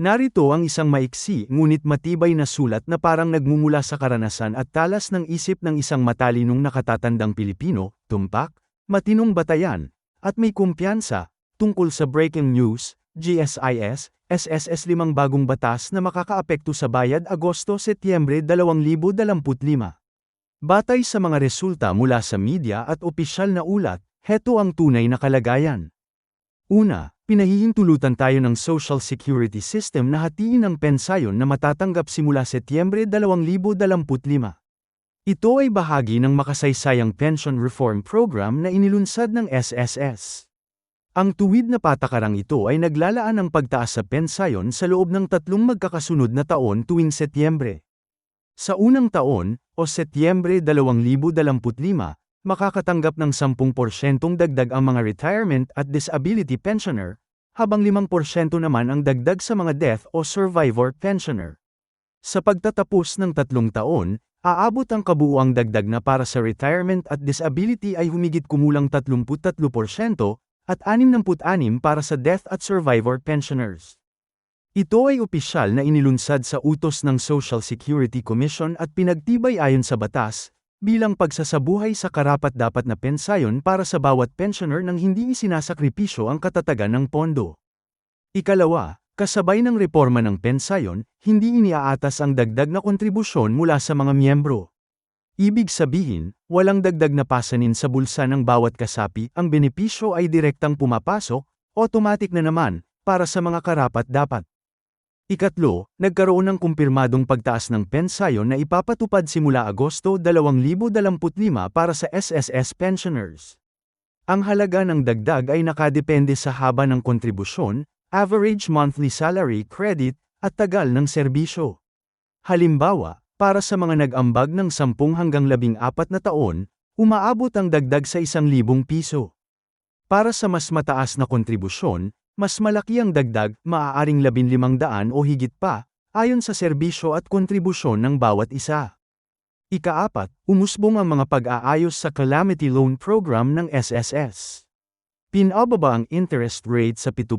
Narito ang isang maiksi ngunit matibay na sulat na parang nagmumula sa karanasan at talas ng isip ng isang matalinong nakatatandang Pilipino, tumpak, matinong batayan, at may kumpiyansa, tungkol sa breaking news, GSIS, SSS limang bagong batas na makakaapekto sa bayad Agosto-Setyembre 2025. Batay sa mga resulta mula sa media at opisyal na ulat, heto ang tunay na kalagayan. Una, pinahihintulutan tayo ng Social Security System na hatiin ang pensayon na matatanggap simula Setyembre 2025. Ito ay bahagi ng makasaysayang pension reform program na inilunsad ng SSS. Ang tuwid na patakarang ito ay naglalaan ng pagtaas sa pensayon sa loob ng tatlong magkakasunod na taon tuwing Setyembre. Sa unang taon, o Setyembre 2025, makakatanggap ng 10% dagdag ang mga retirement at disability pensioner, habang 5% naman ang dagdag sa mga death o survivor pensioner. Sa pagtatapos ng tatlong taon, aabot ang kabuuang dagdag na para sa retirement at disability ay humigit kumulang 33% at 66 para sa death at survivor pensioners. Ito ay opisyal na inilunsad sa utos ng Social Security Commission at pinagtibay ayon sa batas, bilang pagsasabuhay sa karapat-dapat na pensayon para sa bawat pensioner nang hindi isinasakripisyo ang katatagan ng pondo. Ikalawa, kasabay ng reforma ng pensayon, hindi iniaatas ang dagdag na kontribusyon mula sa mga miyembro. Ibig sabihin, walang dagdag na pasanin sa bulsa ng bawat kasapi, ang benepisyo ay direktang pumapasok, automatic na naman, para sa mga karapat-dapat. Ikatlo, nagkaroon ng kumpirmadong pagtaas ng pensayon na ipapatupad simula Agosto 2025 para sa SSS pensioners. Ang halaga ng dagdag ay nakadepende sa haba ng kontribusyon, average monthly salary credit, at tagal ng serbisyo. Halimbawa, para sa mga nag-ambag ng 10 hanggang 14 na taon, umaabot ang dagdag sa 1,000 piso. Para sa mas mataas na kontribusyon, mas malaki ang dagdag, maaaring 1500 o higit pa, ayon sa serbisyo at kontribusyon ng bawat isa. Ikaapat, umusbong ang mga pag-aayos sa Calamity Loan Program ng SSS. Pinababa ang interest rate sa 7%,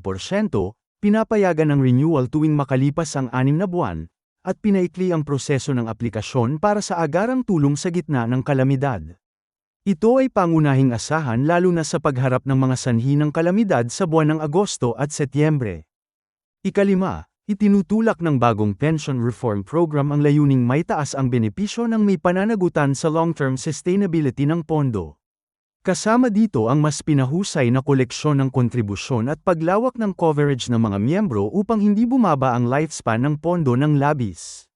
pinapayagan ang renewal tuwing makalipas ang 6 na buwan, at pinaikli ang proseso ng aplikasyon para sa agarang tulong sa gitna ng kalamidad. Ito ay pangunahing asahan lalo na sa pagharap ng mga sanhi ng kalamidad sa buwan ng Agosto at Setyembre. Ikalima, itinutulak ng bagong pension reform program ang layuning may taas ang benepisyo ng may pananagutan sa long-term sustainability ng pondo. Kasama dito ang mas pinahusay na koleksyon ng kontribusyon at paglawak ng coverage ng mga miyembro upang hindi bumaba ang lifespan ng pondo ng labis.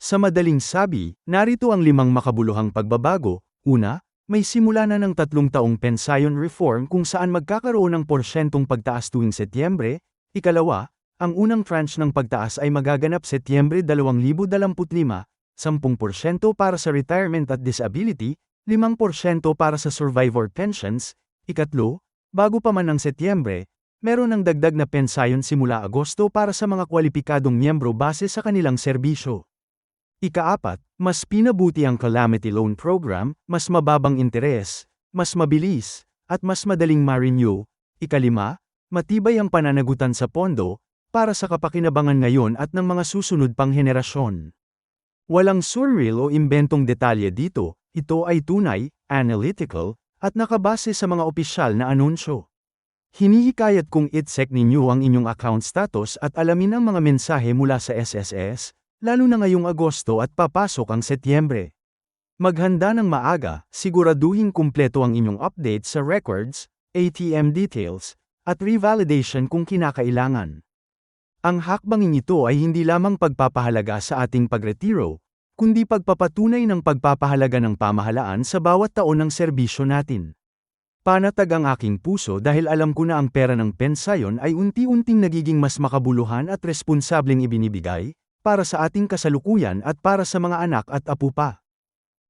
Sa madaling sabi, narito ang limang makabuluhang pagbabago, una, may simula na ng tatlong taong pensayon reform kung saan magkakaroon ng porsyentong pagtaas tuwing Setyembre, ikalawa, ang unang tranche ng pagtaas ay magaganap Setyembre 2025, 10% para sa retirement at disability, 5% para sa survivor pensions, ikatlo, bago pa man ng Setyembre, meron ng dagdag na pensayon simula Agosto para sa mga kwalipikadong miyembro base sa kanilang serbisyo. Ikaapat, mas pinabuti ang Calamity Loan Program, mas mababang interes, mas mabilis, at mas madaling ma-renew. Ikalima, matibay ang pananagutan sa pondo, para sa kapakinabangan ngayon at ng mga susunod pang henerasyon. Walang surreal o imbentong detalye dito, ito ay tunay, analytical, at nakabase sa mga opisyal na anunsyo. Hinihikayat kong itsek ninyo ang inyong account status at alamin ang mga mensahe mula sa SSS, lalo na ngayong Agosto at papasok ang Setyembre. Maghanda ng maaga, siguraduhin kumpleto ang inyong update sa records, ATM details, at revalidation kung kinakailangan. Ang hakbangin ito ay hindi lamang pagpapahalaga sa ating pagretiro, kundi pagpapatunay ng pagpapahalaga ng pamahalaan sa bawat taon ng serbisyo natin. Panatag ang aking puso dahil alam ko na ang pera ng pensayon ay unti-unting nagiging mas makabuluhan at responsableng ibinibigay, para sa ating kasalukuyan at para sa mga anak at apo pa.